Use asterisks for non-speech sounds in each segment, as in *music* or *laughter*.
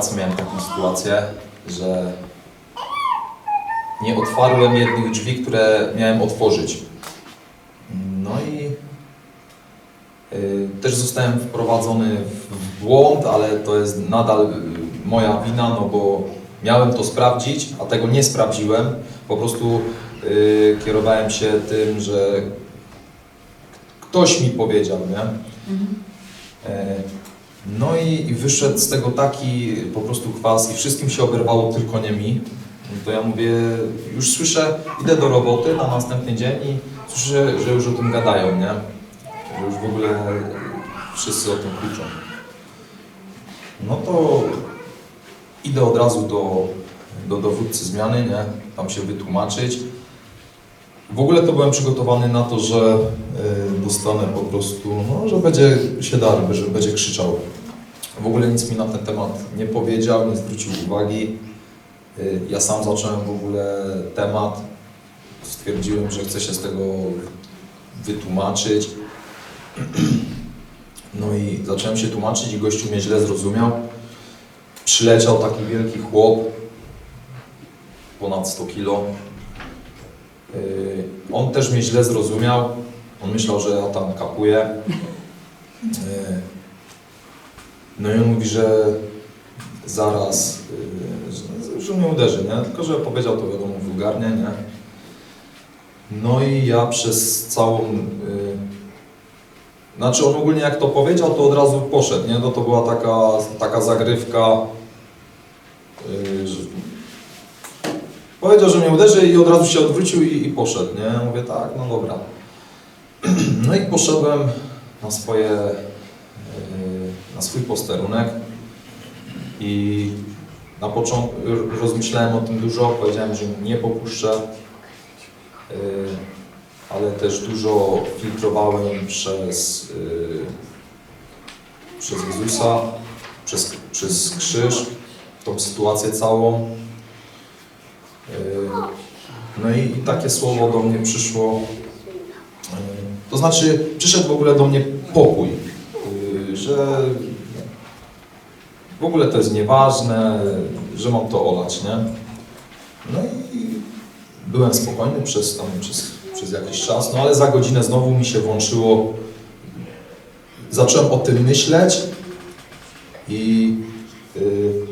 pracy miałem taką sytuację, że nie otwarłem jednych drzwi, które miałem otworzyć. No i y, też zostałem wprowadzony w- błąd, ale to jest nadal y, moja wina, no bo miałem to sprawdzić, a tego nie sprawdziłem. Po prostu y, kierowałem się tym, że ktoś mi powiedział, nie? E, No i, i wyszedł z tego taki po prostu kwas i wszystkim się oberwało, tylko nie mi. To ja mówię, już słyszę, idę do roboty na następny dzień i słyszę, że już o tym gadają, nie? Że już w ogóle wszyscy o tym kłóczą. No to idę od razu do, do dowódcy zmiany, nie? Tam się wytłumaczyć. W ogóle to byłem przygotowany na to, że y, dostanę po prostu, no, że będzie się darby, że będzie krzyczał. W ogóle nic mi na ten temat nie powiedział, nie zwrócił uwagi. Y, Ja sam zacząłem w ogóle temat. Stwierdziłem, że chcę się z tego wytłumaczyć. *clears throat* No i zacząłem się tłumaczyć i gościu mnie źle zrozumiał. Przyleciał taki wielki chłop, ponad 100 kilo. Yy, On też mnie źle zrozumiał. On myślał, że ja tam kapuję. No i on mówi, że zaraz, yy, że, mnie uderzy, nie? Tylko, że powiedział to wiadomo wulgarnie, nie? No i ja przez całą... Yy, znaczy on ogólnie jak to powiedział, to od razu poszedł, nie? No to była taka, taka zagrywka, yy, że Powiedział, że mnie uderzy i od razu się odwrócił i, i poszedł, nie? Mówię, tak, no dobra. *clears throat* No i poszedłem na swoje, na swój posterunek i na początku rozmyślałem o tym dużo, powiedziałem, że nie popuszczę, yy, ale też dużo filtrowałem przez, yy, przez Jezusa, przez, przez krzyż, tą sytuację całą. Yy, No i, i takie słowo do mnie przyszło. To znaczy, przyszedł w ogóle do mnie pokój, że w ogóle to jest nieważne, że mam to olać, nie? No i byłem spokojny przez, tam, przez, przez jakiś czas, no ale za godzinę znowu mi się włączyło. Zacząłem o tym myśleć i yy,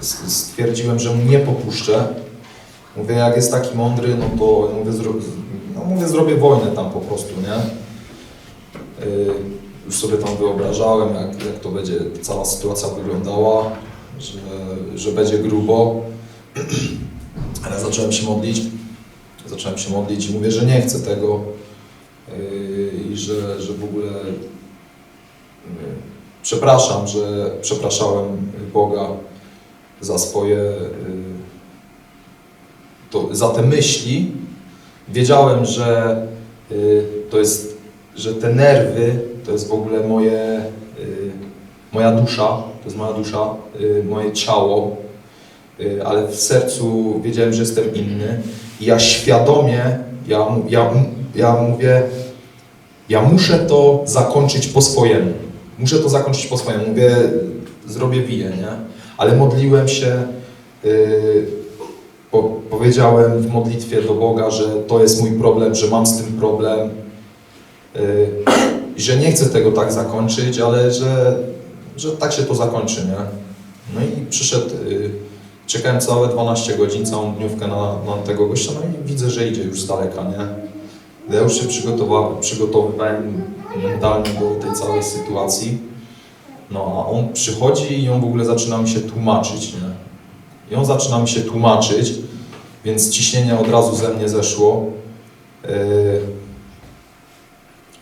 stwierdziłem, że mu nie popuszczę. Mówię, jak jest taki mądry, no to mówię, zro, no mówię zrobię wojnę tam po prostu, nie? Yy, już sobie tam wyobrażałem, jak, jak to będzie cała sytuacja wyglądała, że, że będzie grubo. *clears throat* Ale zacząłem się modlić. Zacząłem się modlić i mówię, że nie chcę tego yy, i że, że w ogóle yy, przepraszam, że przepraszałem Boga za swoje yy, to, za te myśli. Wiedziałem, że to jest, że te nerwy to jest w ogóle moje, yy, moja dusza, to jest moja dusza, yy, moje ciało, yy, ale w sercu wiedziałem, że jestem inny. I ja świadomie, ja, ja, ja mówię, ja muszę to zakończyć po swojemu. Muszę to zakończyć po swojemu. Mówię, zrobię wiję, nie? Ale modliłem się, po, powiedziałem w modlitwie do Boga, że to jest mój problem, że mam z tym problem, i że nie chcę tego tak zakończyć, ale że, że tak się to zakończy, nie? No i przyszedł, yy, czekałem całe 12 godzin, całą dniówkę na, na tego gościa, no i widzę, że idzie już z daleka, nie? Ja już się przygotowywałem mentalnie do tej całej sytuacji. No a on przychodzi i on w ogóle zaczyna mi się tłumaczyć, nie? I on zaczyna mi się tłumaczyć, więc ciśnienie od razu ze mnie zeszło. Yy,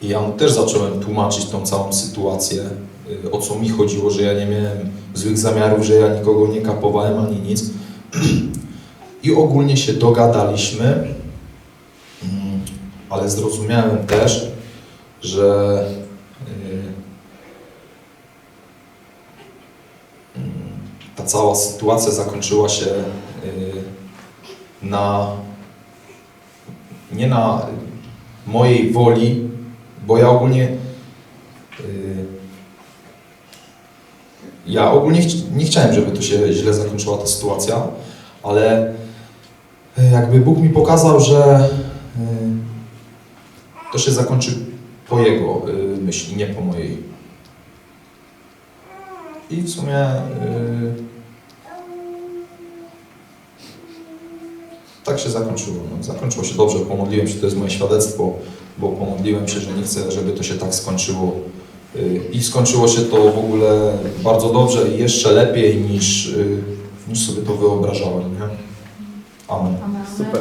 I ja też zacząłem tłumaczyć tą całą sytuację, yy, o co mi chodziło, że ja nie miałem złych zamiarów, że ja nikogo nie kapowałem ani nic. *clears throat* I ogólnie się dogadaliśmy, Mm, ale zrozumiałem też, że mm, ta cała sytuacja zakończyła się yy, na nie na mojej woli, bo ja ogólnie yy, ja ogólnie nie chciałem, żeby to się źle zakończyła ta sytuacja, ale e, jakby Bóg mi pokazał, że e, to się zakończy po Jego myśli, nie po mojej. I w sumie tak się zakończyło. No, zakończyło się dobrze, pomodliłem się, to jest moje świadectwo, bo pomodliłem się, że nie chcę, żeby to się tak skończyło. Y, I skończyło się to w ogóle bardzo dobrze i jeszcze lepiej niż, y, niż sobie to wyobrażałem. Nie? Amen. Amen. Super.